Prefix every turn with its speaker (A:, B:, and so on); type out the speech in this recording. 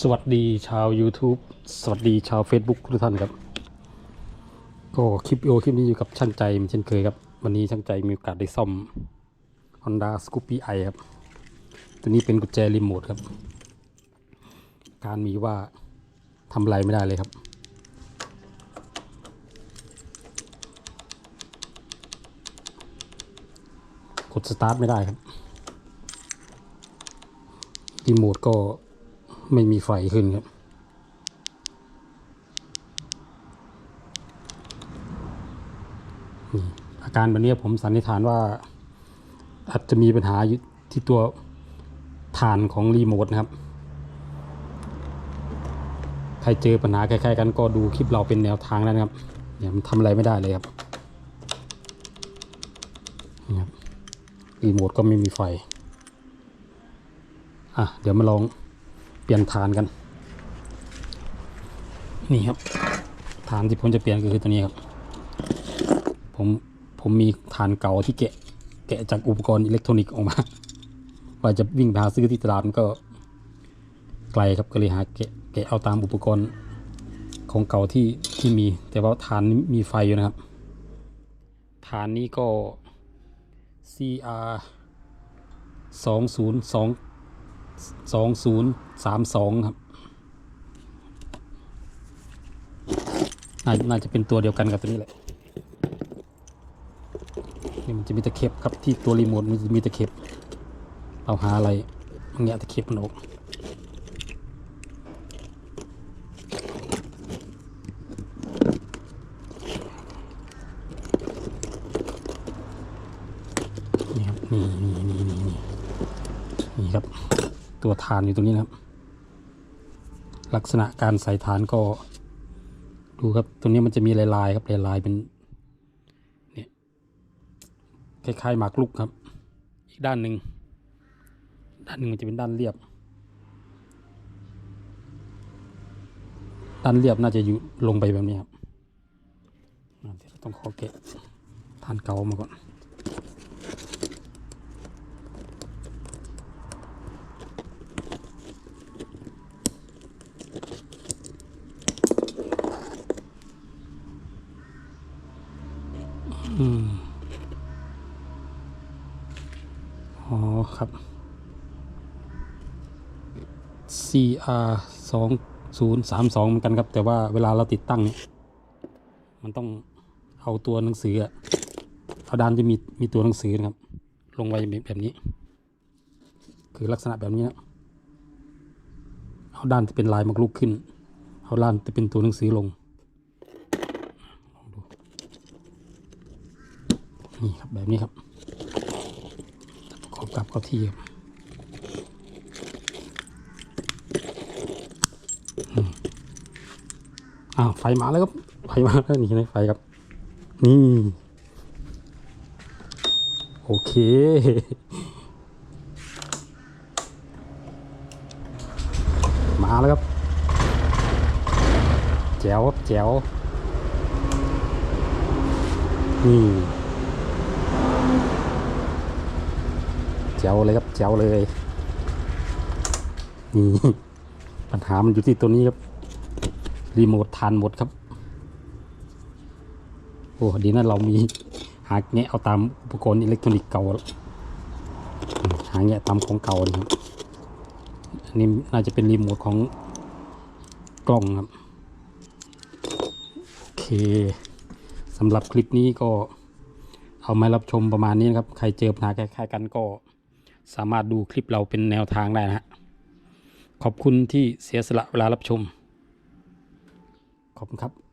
A: สวัสดีชาว YouTube สวัสดีชาว Facebook ทุกท่านครับ ก็คลิปวิดีโอคลิปนี้อยู่กับช่างใจเหมือนเช่นเคยครับ วันนี้ช่างใจมีโอกาสได้ซ่อม Honda Scoopy i ครับ ตัวนี้เป็นกุญแจรีโมทครับ การมีว่าทำอะไรไม่ได้เลยครับ กดสตาร์ทไม่ได้ครับรีโมทก็ ไม่มีไฟขึ้นครับอาการแบบนี้ผมสันนิษฐานว่า อาจจะมีปัญหาอยู่ที่ตัวฐานของรีโมทนะครับ ใครเจอปัญหาคล้ายๆกันก็ดูคลิปเราเป็นแนวทางแล้วนะครับเนี่ยมันทำอะไรไม่ได้เลยครับนี่ครับรีโมทก็ไม่มีไฟ อะ เดี๋ยวมาลอง เปลี่ยนฐานกัน นี่ครับ ฐานที่ผมจะเปลี่ยนก็คือตัวนี้ครับ ผมผมมีฐานเก่าที่แกะแกะจากอุปกรณ์อิเล็กทรอนิกส์ออกมาว่าจะวิ่งไปหาซื้อที่ตลาดมันก็ไกลครับก็เลยหาแกะแกะเอาตามอุปกรณ์ของเก่าที่ที่มี แต่ว่าฐานนี้มีไฟอยู่นะครับ ฐานนี้ก็ CR สองศูนย์ สองศูนย์สามสองครับน่าน่าจะเป็นตัวเดียวกันกับตัวนี้แหละนี่มันจะมีตะเข็บครับที่ตัวรีโมทมันจะมีตะเข็บเราหาอะไรแงะตะเข็บมันออกนี่ครับนี่นี่นี่นี่นี่ครับ ตัวฐานอยู่ตรงนี้นะครับ ลักษณะการใส่ฐานก็ ดูครับ ตรงนี้มันจะมีลายลายๆครับลายลายๆเป็นเนี่ยคล้ายๆหมากลุกครับ อีกด้านหนึ่งด้านหนึ่งมันจะเป็นด้านเรียบ ด้านเรียบน่าจะอยู่ลงไปแบบนี้ครับต้องขอแกะฐานเก่ามาก่อน อืม อ๋อครับ CR สองศูนย์สามสองเหมือนกันครับ แต่ว่าเวลาเราติดตั้งเนี่ยมันต้องเอาตัวหนังสืออะเอาด้านจะมีมีตัวหนังสือนะครับ ลงไว้แบบนี้ คือลักษณะแบบนี้นะเอาด้านที่เป็นลายมักลุกขึ้น เอาด้านที่เป็นตัวหนังสือลง ลองดู นี่ครับแบบนี้ครับประกอบกับเข้าที่ครับอืมอ้าวไฟมาแล้วครับไฟมาแล้วนี่นะไฟครับ นี่ โอเคมาแล้วครับแจ๋วครับแจ๋วนี่ จ๋วเลยครับแจ๋วเลยนี่ปัญหามันอยู่ที่ตัวนี้ครับ รีโมททานหมดครับ โอ้ดีนะเรามีหาแงะเอาตามอุปกรณ์อิเล็กทรอนิกส์เก่า หาแงะตามของเก่านี่ครับอันนี้น่าจะเป็นรีโมทของกล้องครับ โอเคสำหรับคลิปนี้ก็เอามารับชมประมาณนี้นะครับ ใครเจอปัญหาคล้ายๆกันก็ สามารถดูคลิปเราเป็นแนวทางได้นะฮะขอบคุณที่เสียสละเวลารับชม ขอบคุณครับ